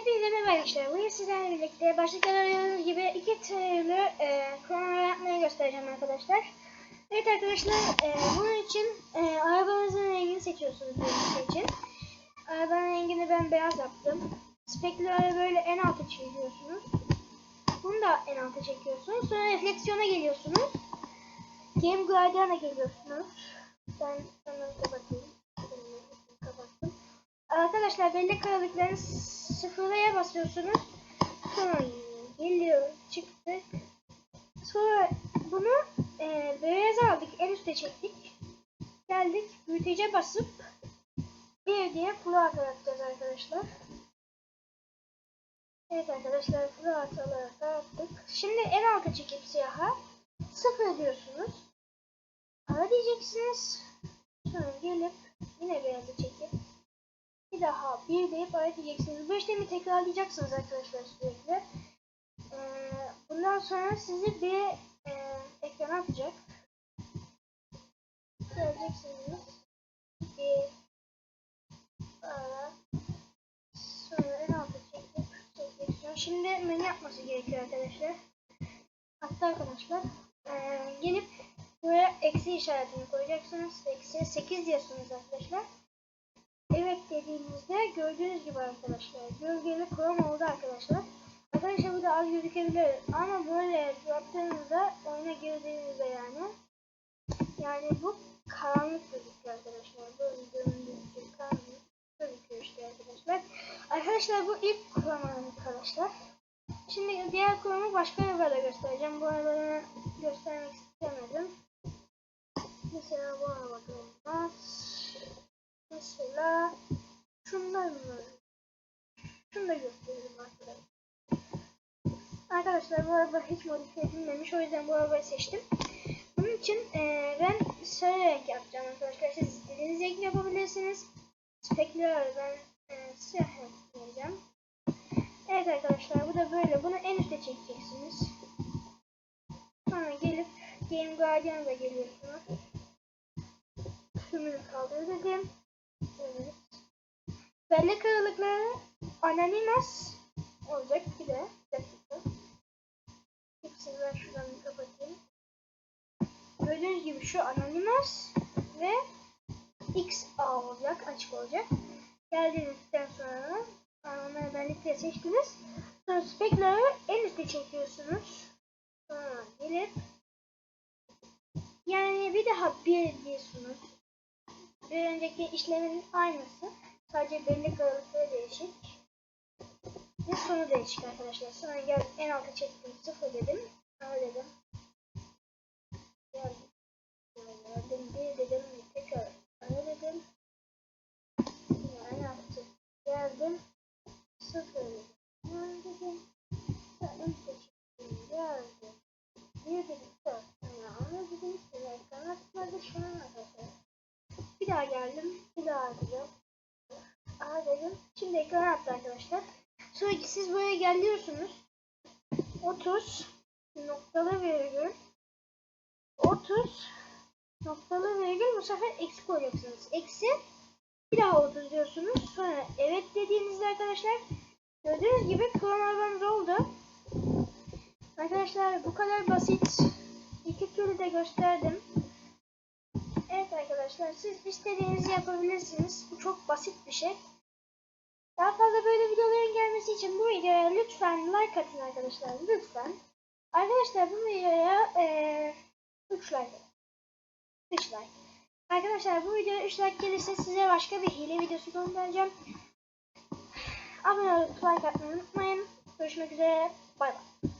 Hepinize merhaba arkadaşlar. Bugün sizlerle birlikte başlıkta gördüğünüz gibi iki türlü e, kronometre yapmayı göstereceğim arkadaşlar. Evet arkadaşlar e, bunun için e, arabanızın rengini seçiyorsunuz benim için. Arabanın rengini ben beyaz yaptım. Spekleri böyle en alta çekiyorsunuz. Bunu da en alta çekiyorsunuz. Sonra refleksiyona geliyorsunuz. Game Guardian'a geliyorsunuz. Ben onları kapatayım. Arkadaşlar belli karalıkları sıfırlaya basıyorsunuz. Sonra geliyor çıktık. Sonra bunu e, beyaz aldık en üste çektik. Geldik büyütece basıp bir diye kulağa atacağız arkadaşlar. Evet arkadaşlar kulağa atarak attık. Şimdi en alta çekip siyaha sıfır diyorsunuz. Ara diyeceksiniz. Sonra gelip daha bir deyip ara diyeceksiniz. Bu işlemi tekrarlayacaksınız arkadaşlar sürekli. Ee, bundan sonra sizi bir e, ekrana atacak. Göreceksiniz. Bir ara sonra en alta çekip. Şimdi menü yapması gerekiyor arkadaşlar. Hatta arkadaşlar e, gelip buraya eksi işaretini koyacaksınız. Eksi 8 diyorsunuz arkadaşlar. Evet dediğimizde gördüğünüz gibi arkadaşlar gölgeli krom oldu arkadaşlar. Arkadaşlar bu da az gözükebilir ama böyle yaptığınızda oyuna girdiğinizde yani yani bu karanlık gözüküyor arkadaşlar. Videonun gözüküyor karanlık gözüküyor işte arkadaşlar. Arkadaşlar bu ilk krom arkadaşlar. Şimdi diğer kromu başka arabada göstereceğim. Bu arabayı göstermek istemedim. Mesela şundan mı? Şunu da gösterelim arkadaşlar. Arkadaşlar bu araba hiç modifiye edilmemiş. O yüzden bu arabayı seçtim. Bunun için e, ben sarı renk yapacağım arkadaşlar. Siz istediğiniz renk yapabilirsiniz. Spekler ben e, siyah renk yapacağım. Evet arkadaşlar bu da böyle. Bunu en üste çekeceksiniz. Sonra gelip Game Guardian'a geliyorsunuz. Tümünü kaldır dedim. Evet. Bellek aralıkları Anonymous olacak bir de. Dakika. Hepsini ben şuradan bir kapatayım. Gördüğünüz gibi şu Anonymous ve XA olacak, açık olacak. Geldiğinizden sonra onları bellikle seçtiniz. Sonra spekleri en üstte çekiyorsunuz. Sonra gelip yani bir daha bir diyorsunuz. Bir önceki işlemin aynısı. Sadece belli aralıkları değişik. Ve sonu değişik arkadaşlar. Sonra gel en alta çektim sıfır dedim. Ara dedim. Daha geldim. Bir daha arayacağım. Aha dedim. Şimdi ekran attı arkadaşlar. Sonra siz buraya geliyorsunuz. 30 noktalı virgül 30 noktalı virgül bu sefer eksi koyacaksınız. Eksi bir daha 30 diyorsunuz. Sonra evet dediğinizde arkadaşlar gördüğünüz gibi kronografımız oldu. Arkadaşlar bu kadar basit. İki türlü de gösterdim. Arkadaşlar siz istediğinizi yapabilirsiniz. Bu çok basit bir şey. Daha fazla böyle videoların gelmesi için bu videoya lütfen like atın arkadaşlar. Lütfen. Arkadaşlar bu videoya ee, 3 like. 3 like. Arkadaşlar bu videoya 3 like gelirse size başka bir hile videosu göndereceğim. Abone olup like atmayı unutmayın. Görüşmek üzere. Bay bay.